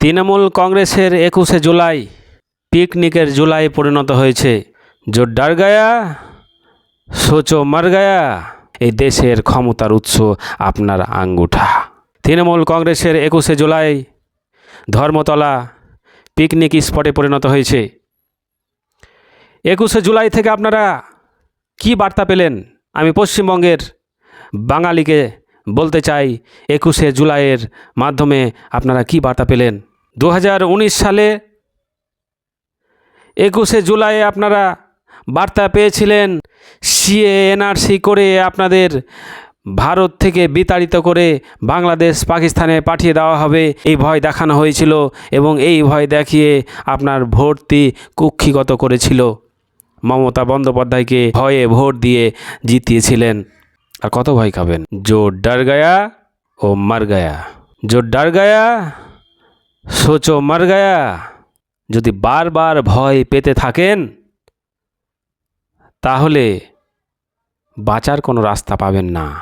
তৃণমূল কংগ্রেসের একুশে জুলাই পিকনিকের জুলাই পরিণত হয়েছে। জো গায়া, সোচো মার গায়া, এই দেশের ক্ষমতার উৎস আপনার আঙ্গুঠা। তৃণমূল কংগ্রেসের একুশে জুলাই ধর্মতলা পিকনিক স্পটে পরিণত হয়েছে। একুশে জুলাই থেকে আপনারা কি বার্তা পেলেন? আমি পশ্চিমবঙ্গের বাঙালিকে বলতে চাই, একুশে জুলাইয়ের মাধ্যমে আপনারা কি বার্তা পেলেন? দু হাজার উনিশ সালে একুশে জুলাই আপনারা বার্তা পেয়েছিলেন সিএ এনআরসি করে আপনাদের ভারত থেকে বিতাড়িত করে বাংলাদেশ পাকিস্তানে পাঠিয়ে দেওয়া হবে। এই ভয় দেখানো হয়েছিল এবং এই ভয় দেখিয়ে আপনার ভর্তি কুক্ষিগত করেছিল। মমতা বন্দ্যোপাধ্যায়কে ভয়ে ভোট দিয়ে জিতিয়েছিলেন। আর কত ভয় খাবেন? জো ডার গায়া ও মার গায়া। জো ডার গায়া সোচো, মার গায়া। যদি বারবার ভয় পেতে থাকেন, তাহলে বাঁচার কোনো রাস্তা পাবেন না।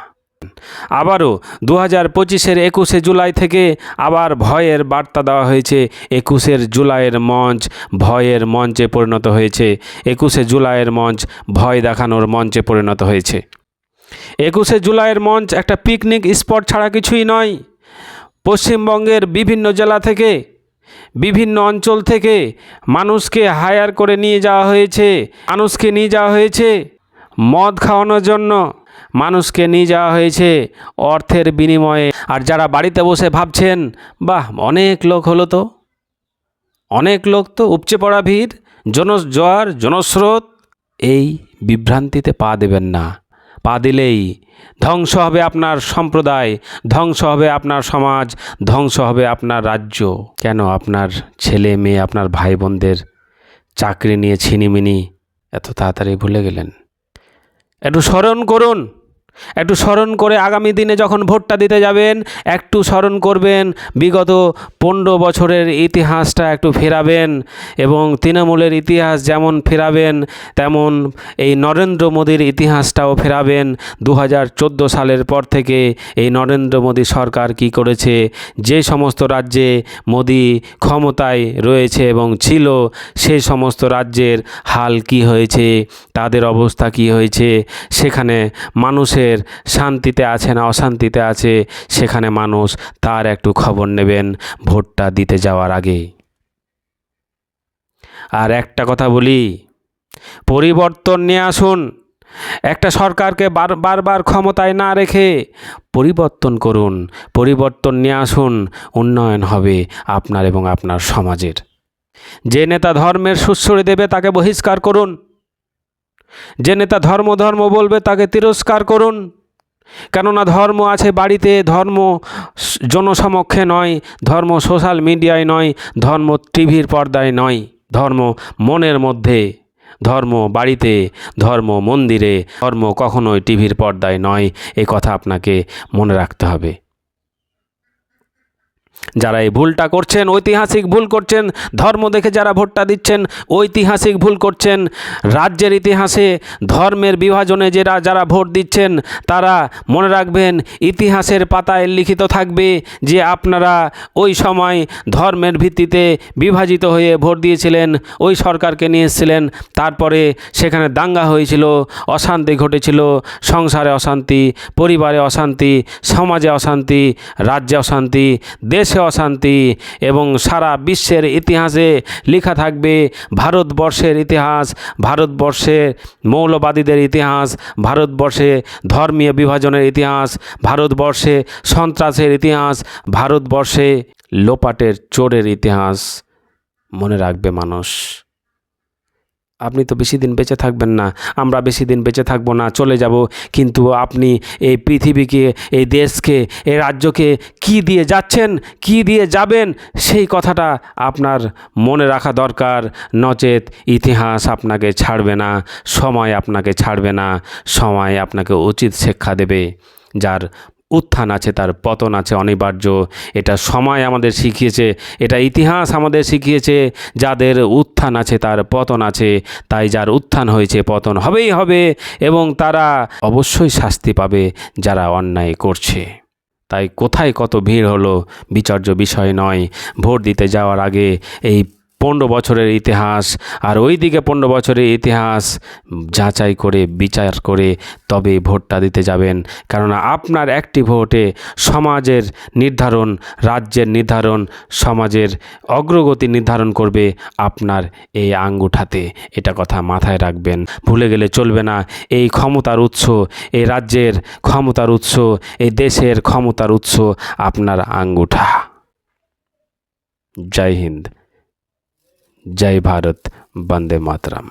আবারও দু হাজার পঁচিশের একুশে জুলাই থেকে আবার ভয়ের বার্তা দেওয়া হয়েছে। একুশের জুলাইয়ের মঞ্চ ভয়ের মঞ্চে পরিণত হয়েছে। একুশে জুলাইয়ের মঞ্চ ভয় দেখানোর মঞ্চে পরিণত হয়েছে। একুশে জুলাইয়ের মঞ্চ একটা পিকনিক স্পট ছাড়া কিছুই নয়। পশ্চিমবঙ্গের বিভিন্ন জেলা থেকে, বিভিন্ন অঞ্চল থেকে মানুষকে হায়ার করে নিয়ে যাওয়া হয়েছে, মানুষকে নিয়ে যাওয়া হয়েছে, মদ খাওয়ানোর জন্য মানুষকে নিয়ে যাওয়া হয়েছে অর্থের বিনিময়ে। আর যারা বাড়িতে বসে ভাবছেন, বাহ, অনেক লোক হলো তো? অনেক লোক তো উপচে পড়া ভিড় জন জোয়ার, জনস্রোত, এই বিভ্রান্তিতে পা দেবেন না। পা দিলেই ধ্বংস হবে আপনার সম্প্রদায়, ধ্বংস হবে আপনার সমাজ, ধ্বংস হবে আপনার রাজ্য। কেন আপনার ছেলে মেয়ে, আপনার ভাই বোনদের চাকরি নিয়ে ছিনিমিনি? এত তাড়াতাড়ি ভুলে গেলেন। একটু স্মরণ করুন। একটু স্মরণ করে আগামী দিনে যখন ভোটটা দিতে যাবেন, একটু স্মরণ করবেন, বিগত পনেরো বছরের ইতিহাসটা একটু ফেরাবেন এবং তৃণমূলের ইতিহাস যেমন ফেরাবেন, তেমন এই নরেন্দ্র মোদীর ইতিহাসটাও ফেরাবেন। দু হাজার চোদ্দ সালের পর থেকে এই নরেন্দ্র মোদী সরকার কি করেছে, যে সমস্ত রাজ্যে মোদী ক্ষমতায় রয়েছে এবং ছিল সেই সমস্ত রাজ্যের হাল কি হয়েছে, তাদের অবস্থা কি হয়েছে, সেখানে মানুষের শান্তিতে আছে না অশান্তিতে আছে, সেখানে মানুষ তার একটু খবর নেবেন ভোটটা দিতে যাওয়ার আগে। আর একটা কথা বলি, পরিবর্তন নিয়ে আসুন। একটা সরকারকে বার, বারবার ক্ষমতায় না রেখে পরিবর্তন করুন। পরিবর্তন নিয়ে আসুন, উন্নয়ন হবে আপনার এবং আপনার সমাজের। যে নেতা ধর্মের সুশ্রী দেবে তাকে বহিষ্কার করুন। যে নেতা ধর্ম ধর্ম বলবে তাকে তিরস্কার করুন। কেননা ধর্ম আছে বাড়িতে, ধর্ম জনসমক্ষে নয়, ধর্ম সোশ্যাল মিডিয়ায় নয়, ধর্ম টিভির পর্দায় নয়, ধর্ম মনের মধ্যে, ধর্ম বাড়িতে, ধর্ম মন্দিরে, ধর্ম কখনোই টিভির পর্দায় নয়। এই কথা আপনাকে মনে রাখতে হবে। যারা এই ভুলটা করছেন, ঐতিহাসিক ভুল করছেন, ধর্ম দেখে যারা ভোটটা দিচ্ছেন, ঐতিহাসিক ভুল করছেন, রাজ্যের ইতিহাসে ধর্মের বিভাজনে যারা যারা ভোট দিচ্ছেন, তারা মনে রাখবেন ইতিহাসের পাতায় লিখিত থাকবে যে আপনারা ওই সময় ধর্মের ভিত্তিতে বিভাজিত হয়ে ভোট দিয়েছিলেন, ওই সরকারকে নিয়ে এসেছিলেন, তারপরে সেখানে দাঙ্গা হয়েছিল, অশান্তি ঘটেছিল, সংসারে অশান্তি, পরিবারে অশান্তি, সমাজে অশান্তি, রাজ্যে অশান্তি, দেশে অশান্তি এবং সারা বিশ্বের ইতিহাসে লেখা থাকবে ভারতবর্ষের ইতিহাস, ভারতবর্ষে মৌলবাদীদের ইতিহাস, ভারতবর্ষে ধর্মীয় বিভাজনের ইতিহাস, ভারতবর্ষে সন্ত্রাসের ইতিহাস, ভারতবর্ষে লোপাটের চোরের ইতিহাস। মনে রাখবে মানুষ। আপনি তো বেশি দিন বেঁচে থাকবেন না, আমরা বেশি দিন বেঁচে থাকব না, চলে যাব। কিন্তু আপনি এই পৃথিবীকে, এই দেশকে, এই রাজ্যকে কি দিয়ে যাচ্ছেন, কি দিয়ে যাবেন, সেই কথাটা আপনার মনে রাখা দরকার। নচেত ইতিহাস আপনাকে ছাড়বে না, সময় আপনাকে ছাড়বে না, সময় আপনাকে উচিত শিক্ষা দেবে, যার উত্থান আছে, তার পতন আছে, অনিবার্য। এটা সময় আমাদের শিখিয়েছে, এটা ইতিহাস আমাদের শিখিয়েছে, যাদের উত্থান আছে তার পতন আছে, তাই যার উত্থান হয়েছে পতন হবেই হবে, এবং তারা অবশ্যই শাস্তি পাবে যারা অন্যায় করছে। তাই কোথায় কত ভিড় হলো, বিচার্য বিষয় নয়, ভোট দিতে যাওয়ার আগে এই পনেরো বছরের ইতিহাস আর ওই দিকে পনেরো বছরের ইতিহাস যাচাই করে, বিচার করে তবে ভোটটা দিতে যাবেন। কেননা আপনার একটি ভোটে সমাজের নির্ধারণ, রাজ্যের নির্ধারণ, সমাজের অগ্রগতি নির্ধারণ করবে আপনার এই আঙ্গুঠাতে। এটা কথা মাথায় রাখবেন। ভুলে গেলে চলবে না। এই ক্ষমতার উৎস, এই রাজ্যের ক্ষমতার উৎস, এই দেশের ক্ষমতার উৎস আপনার আঙ্গুঠা। জয় হিন্দ। জয় ভারত বন্দে মাতরম